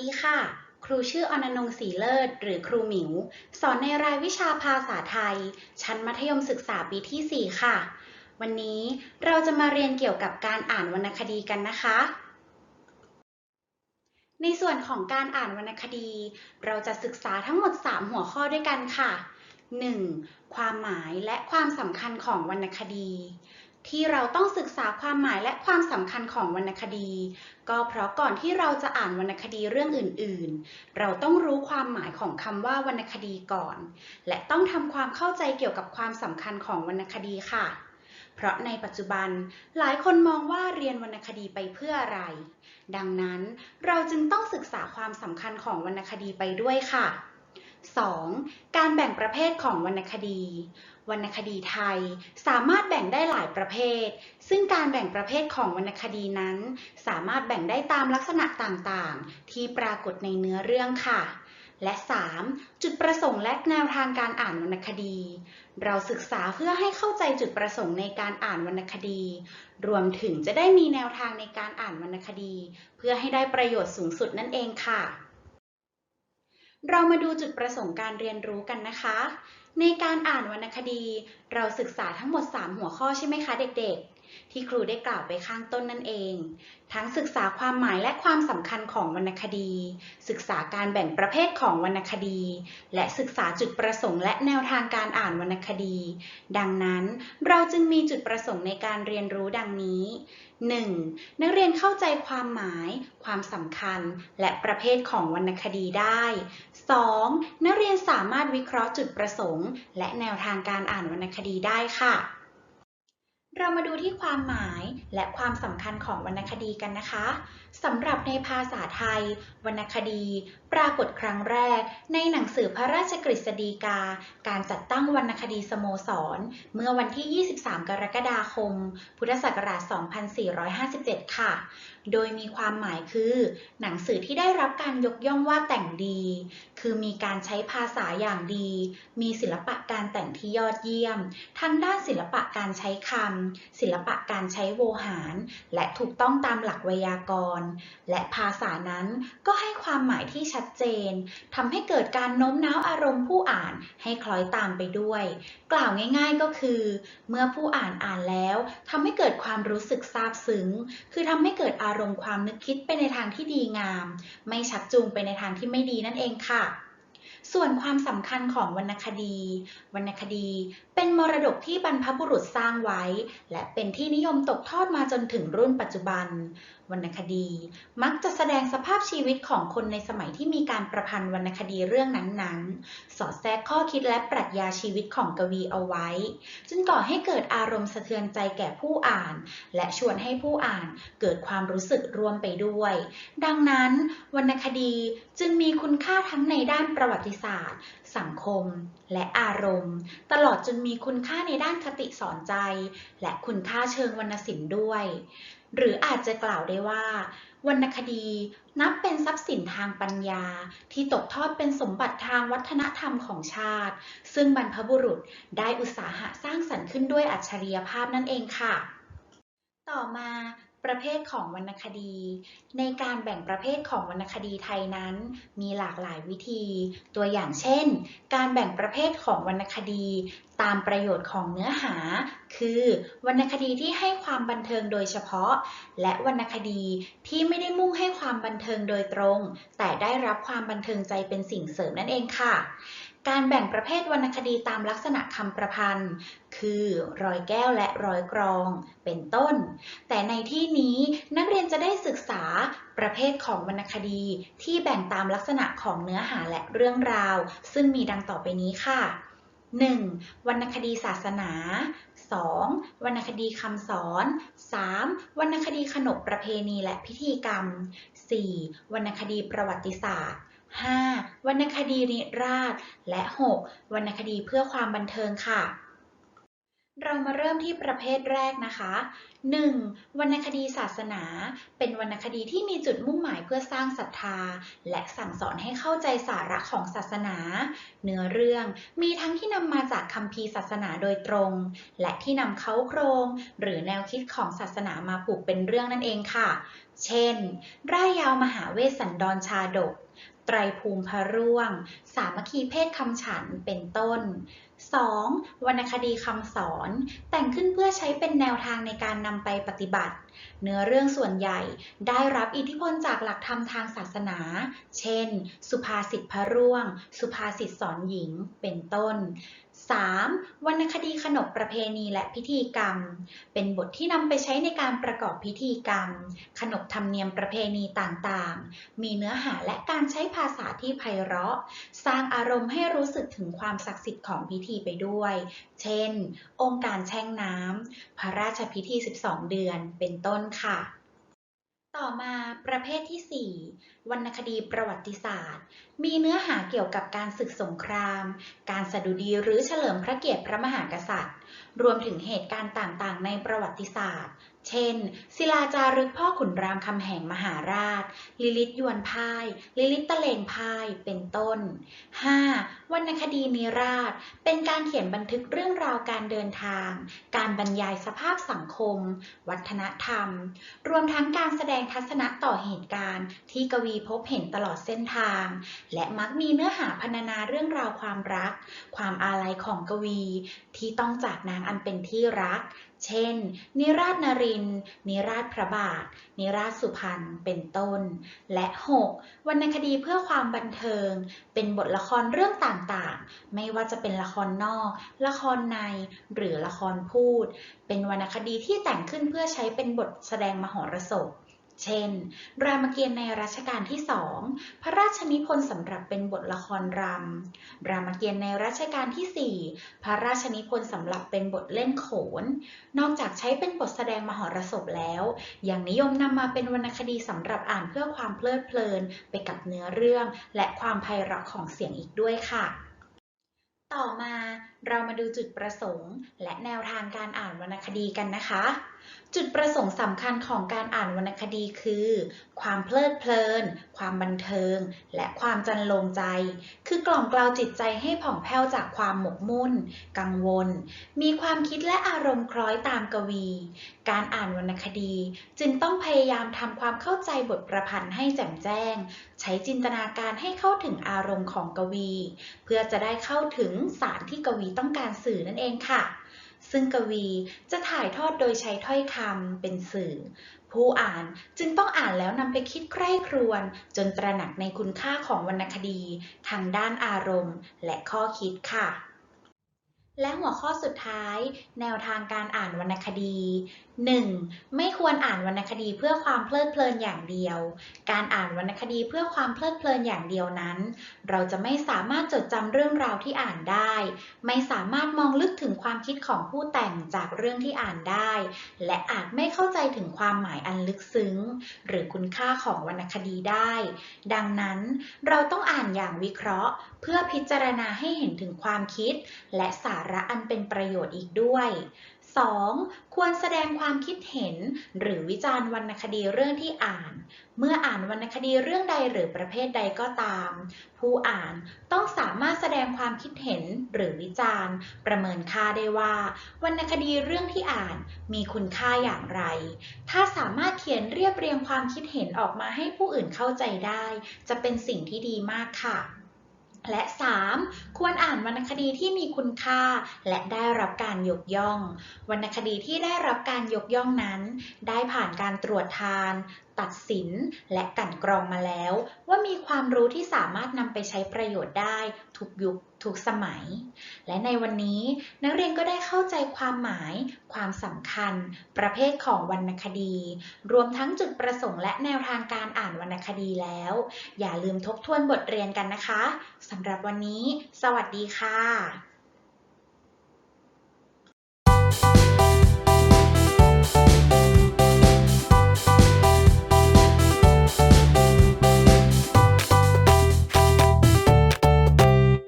ดีค่ะ ครูชื่ออนนงศรีเลิศ หรือครูหมิว สอนในรายวิชาภาษาไทย ชั้นมัธยมศึกษาปีที่ 4 ค่ะ วันนี้เราจะมาเรียนเกี่ยวกับการอ่านวรรณคดีกันนะคะ ในส่วนของการอ่านวรรณคดี เราจะศึกษาทั้งหมด 3 หัวข้อด้วยกันค่ะ 1. ความหมายและความสำคัญของวรรณคดี ที่เราต้องศึกษาความหมายและความสำคัญของวรรณคดี ก็เพราะก่อนที่เราจะอ่านวรรณคดีเรื่องอื่น ๆ เราต้องรู้ความหมายของคำว่าวรรณคดีก่อน และต้องทำความเข้าใจเกี่ยวกับความสำคัญของวรรณคดีค่ะ เพราะในปัจจุบันหลายคนมองว่าเรียนวรรณคดีไปเพื่ออะไร ดังนั้นเราจึงต้องศึกษาความสำคัญของวรรณคดีไปด้วยค่ะ 2. การแบ่งประเภทของวรรณคดี วรรณคดีไทยสามารถแบ่งได้หลายประเภท ซึ่งการแบ่งประเภทของวรรณคดีนั้น สามารถแบ่งได้ตามลักษณะต่างๆ ที่ปรากฏในเนื้อเรื่องค่ะ และ 3. จุดประสงค์และแนวทางการอ่านวรรณคดี เราศึกษาเพื่อให้เข้าใจจุดประสงค์ในการอ่านวรรณคดี รวมถึงจะได้มีแนวทางในการอ่านวรรณคดี เพื่อให้ได้ประโยชน์สูงสุดนั่นเองค่ะ เรามาดูจุดประสงค์การเรียนรู้กันนะคะ ในการอ่านวรรณคดี เราศึกษาทั้งหมด 3 หัวข้อใช่ไหมคะเด็กๆ ที่ครูได้กล่าวไปข้างต้นนั่นเอง ทั้งศึกษาความหมายและความสำคัญของวรรณคดี ศึกษาการแบ่งประเภทของวรรณคดี และศึกษาจุดประสงค์และแนวทางการอ่านวรรณคดี ดังนั้นเราจึงมีจุดประสงค์ในการเรียนรู้ดังนี้ 1. นักเรียนเข้าใจความหมาย ความสำคัญ และประเภทของวรรณคดีได้ 2. นักเรียนสามารถวิเคราะห์จุดประสงค์ และแนวทางการอ่านวรรณคดีได้ค่ะ เรามาดูที่ความหมายและความสำคัญของวรรณคดีกันนะคะสำหรับในภาษาไทย วรรณคดี ปรากฏครั้งแรก ในหนังสือพระราชกฤษฎีกา การจัดตั้งวรรณคดีสโมสร เมื่อวันที่ 23 กรกฎาคม พุทธศักราช 2457 ค่ะ โดยมีความหมายคือ หนังสือที่ได้รับการยกย่องว่าแต่งดี คือมีการใช้ภาษาอย่างดี มีศิลปะการแต่งที่ยอดเยี่ยม ทั้งด้านศิลปะการใช้คำ ศิลปะการใช้โวหาร และถูกต้องตามหลักไวยากรณ์ และภาษานั้นก็ให้ความหมายที่ชัดเจน ทำให้เกิดการโน้มน้าวอารมณ์ผู้อ่านให้คล้อยตามไปด้วย กล่าวง่าย ๆก็คือ เมื่อผู้อ่านอ่านแล้วทำให้เกิดความรู้สึกซาบซึ้ง คือทำให้เกิดอารมณ์ความนึกคิดไปในทางที่ดีงาม ไม่ชักจูงไปในทางที่ไม่ดีนั่นเองค่ะ ส่วนความสำคัญของวรรณคดี วรรณคดีเป็นมรดกที่บรรพบุรุษสร้างไว้ และเป็นที่นิยมตกทอดมาจนถึงรุ่นปัจจุบันวรรณคดี มักจะแสดงสภาพชีวิตของคนในสมัยที่มีการประพันธ์วรรณคดีเรื่องนั้นๆ สอดแทรกข้อคิดและปรัชญาชีวิตของกวีเอาไว้ จึงก่อให้เกิดอารมณ์สะเทือนใจแก่ผู้อ่าน และชวนให้ผู้อ่านเกิดความรู้สึกร่วมไปด้วย ดังนั้น วรรณคดีจึงมีคุณค่าทั้งในด้านประวัติศาสตร์ สังคม และอารมณ์ ตลอดจนมีคุณค่าในด้านคติสอนใจ และคุณค่าเชิงวรรณศิลป์ด้วย หรืออาจจะกล่าวได้ว่า วรรณคดีนับเป็นทรัพย์สินทางปัญญา ที่ตกทอดเป็นสมบัติทางวัฒนธรรมของชาติ ซึ่งบรรพบุรุษได้อุตสาหะสร้างสรรค์ขึ้นด้วยอัจฉริยภาพนั่นเองค่ะ ต่อมา ประเภทของวรรณคดี ในการแบ่งประเภทของวรรณคดีไทยนั้น มีหลากหลายวิธี ตัวอย่างเช่น การแบ่งประเภทของวรรณคดี ตามประโยชน์ของเนื้อหา คือวรรณคดีที่ให้ความบันเทิงโดยเฉพาะ และวรรณคดีที่ไม่ได้มุ่งให้ความบันเทิงโดยตรง แต่ได้รับความบันเทิงใจเป็นสิ่งเสริมนั่นเองค่ะ การแบ่งประเภทวรรณคดีตามลักษณะคำประพันธ์ คือร้อยแก้วและร้อยกรอง เป็นต้น แต่ในที่นี้นักเรียนจะได้ศึกษาประเภทของวรรณคดีที่แบ่งตามลักษณะของเนื้อหาและเรื่องราว ซึ่งมีดังต่อไปนี้ค่ะ 1. วรรณคดีศาสนา 2. วรรณคดีคำสอน 3. วรรณคดีขนบประเพณีและพิธีกรรม 4. วรรณคดีประวัติศาสตร์ 5. วรรณคดีนิราศ และ 6. วรรณคดีเพื่อความบันเทิงค่ะ เรามาเริ่มที่ประเภทแรกนะคะ 1. วรรณคดีศาสนา เป็นวรรณคดีที่มีจุดมุ่งหมายเพื่อสร้างศรัทธา และสั่งสอนให้เข้าใจสาระของศาสนา เนื้อเรื่องมีทั้งที่นำมาจากคัมภีศาสนาโดยตรง และที่นำเขาโครง หรือแนวคิดของศาสนามาผูกเป็นเรื่องนั่นเองค่ะ เช่น ร่ายยาวมหาเวสสันดรชาดกไตรภูมิพระร่วง สามัคคีเพศคำฉันเป็นต้น 2. วรรณคดีคำสอน แต่งขึ้นเพื่อใช้เป็นแนวทางในการนำไปปฏิบัติ เนื้อเรื่องส่วนใหญ่ได้รับอิทธิพลจากหลักธรรมทางศาสนา เช่น สุภาษิตพระร่วง สุภาษิตสอนหญิง เป็นต้น 3. วรรณคดีขนบประเพณีและพิธีกรรม เป็นบทที่นำไปใช้ในการประกอบพิธีกรรม ขนบธรรมเนียมประเพณีต่างๆ มีเนื้อหาและการใช้ภาษาที่ไพเราะ สร้างอารมณ์ให้รู้สึกถึงความศักดิ์สิทธิ์ของพิธีไปด้วย เช่น องค์การแช่งน้ำพระราชพิธี 12 เดือน เป็นต้นค่ะ ต่อมาประเภทที่ 4 วรรณคดีประวัติศาสตร์ มีเนื้อหาเกี่ยวกับการศึกสงคราม การสดุดีหรือเฉลิมพระเกียรติพระมหากษัตริย์ รวมถึงเหตุการณ์ต่างๆ ในประวัติศาสตร์ เช่น ศิลาจารึกพ่อขุนรามคำแหงมหาราช ลิลิตยวนพ่าย ลิลิตตะเลงพ่าย เป็นต้น 5. วรรณคดีนิราชเป็นการเขียนบันทึกเรื่องราวการเดินทาง การบรรยายสภาพสังคม วัฒนธรรม รวมทั้งการแสดงทัศนะต่อเหตุการณ์ที่กวีพบเห็นตลอดเส้นทาง และมักมีเนื้อหาพรรณนาเรื่องราวความรัก ความอาลัยของกวี ที่ต้องจากนางอันเป็นที่รัก เช่น นิราชนรินทร์นิราชพระบาท นิราชสุพรรณ เป็นต้น และ 6. วรรณคดีเพื่อความบันเทิง เป็นบทละครเรื่องต่างๆ ไม่ว่าจะเป็นละครนอก ละครใน หรือละครพูด เป็นวรรณคดีที่แต่งขึ้นเพื่อใช้เป็นบทแสดงมหรสพ เช่น รามเกียรติ์ในรัชกาลที่สอง พระราชนิพนธ์สำหรับเป็นบทละครรำ รามเกียรติ์ในรัชกาลที่สี่พระราชนิพนธ์สำหรับเป็นบทเล่นโขน นอกจากใช้เป็นบทแสดงมหรสพแล้ว ยังนิยมนำมาเป็นวรรณคดีสำหรับอ่านเพื่อความเพลิดเพลิน ไปกับเนื้อเรื่อง และความไพเราะของเสียงอีกด้วยค่ะ ต่อมา เรามาดูจุดประสงค์ และแนวทางการอ่านวรรณคดีกันนะคะ จุดประสงค์สำคัญของการอ่านวรรณคดีคือ ความเพลิดเพลิน ความบันเทิง และความจันลงใจ คือกล่อมกลาวจิตใจให้ผ่องแผ้วจากความหมกมุ่น กังวล มีความคิดและอารมณ์คล้อยตามกวี การอ่านวรรณคดีจึงต้องพยายามทำความเข้าใจบทประพันธ์ให้แจ่มแจ้ง ใช้จินตนาการให้เข้าถึงอารมณ์ของกวี เพื่อจะได้เข้าถึงสารที่กวีต้องการสื่อนั่นเองค่ะ ซึ่งกวีจะถ่ายทอดโดยใช้ถ้อยคำเป็นสื่อ ผู้อ่านจึงต้องอ่านแล้วนำไปคิดใคร่ครวญจนตระหนักในคุณค่าของวรรณคดี ทางด้านอารมณ์ และข้อคิดค่ะและหัวข้อสุดท้าย แนวทางการอ่านวรรณคดี 1. ไม่ควรอ่านวรรณคดีเพื่อความเพลิดเพลินอย่างเดียว การอ่านวรรณคดีเพื่อความเพลิดเพลินอย่างเดียวนั้น เราจะไม่สามารถจดจำเรื่องราวที่อ่านได้ ไม่สามารถมองลึกถึงความคิดของผู้แต่งจากเรื่องที่อ่านได้ และอาจไม่เข้าใจถึงความหมายอันลึกซึ้ง หรือคุณค่าของวรรณคดีได้ ดังนั้นเราต้องอ่านอย่างวิเคราะห์ เพื่อพิจารณาให้เห็นถึงความคิด และสาระอันเป็นประโยชน์อีกด้วย 2. ควรแสดงความความคิดเห็น หรือวิจารณ์วรรณคดีเรื่องที่อ่าน เมื่ออ่านวรรณคดีเรื่องใดหรือประเภทใดก็ตาม ผู้อ่านต้องสามารถแสดงความคิดเห็นหรือวิจารณ์ ประเมินค่าได้ว่า วรรณคดีเรื่องที่อ่านมีคุณค่าอย่างไร ถ้าสามารถเขียนเรียบเรียงความคิดเห็นออกมาให้ผู้อื่นเข้าใจได้ จะเป็นสิ่งที่ดีมากค่ะ และ 3. ควรอ่านวรรณคดีที่มีคุณค่า และได้รับการยกย่อง วรรณคดีที่ได้รับการยกย่องนั้น ได้ผ่านการตรวจทาน ตัดสิน และกลั่นกรองมาแล้ว ว่ามีความรู้ที่สามารถนำไปใช้ประโยชน์ได้ทุกยุค ทุกสมัย และในวันนี้นักเรียนก็ได้เข้าใจความหมาย ความสำคัญ ประเภทของวรรณคดี รวมทั้งจุดประสงค์และแนวทางการอ่านวรรณคดีแล้ว อย่าลืมทบทวนบทเรียนกันนะคะสำหรับวันนี้ สวัสดีค่ะ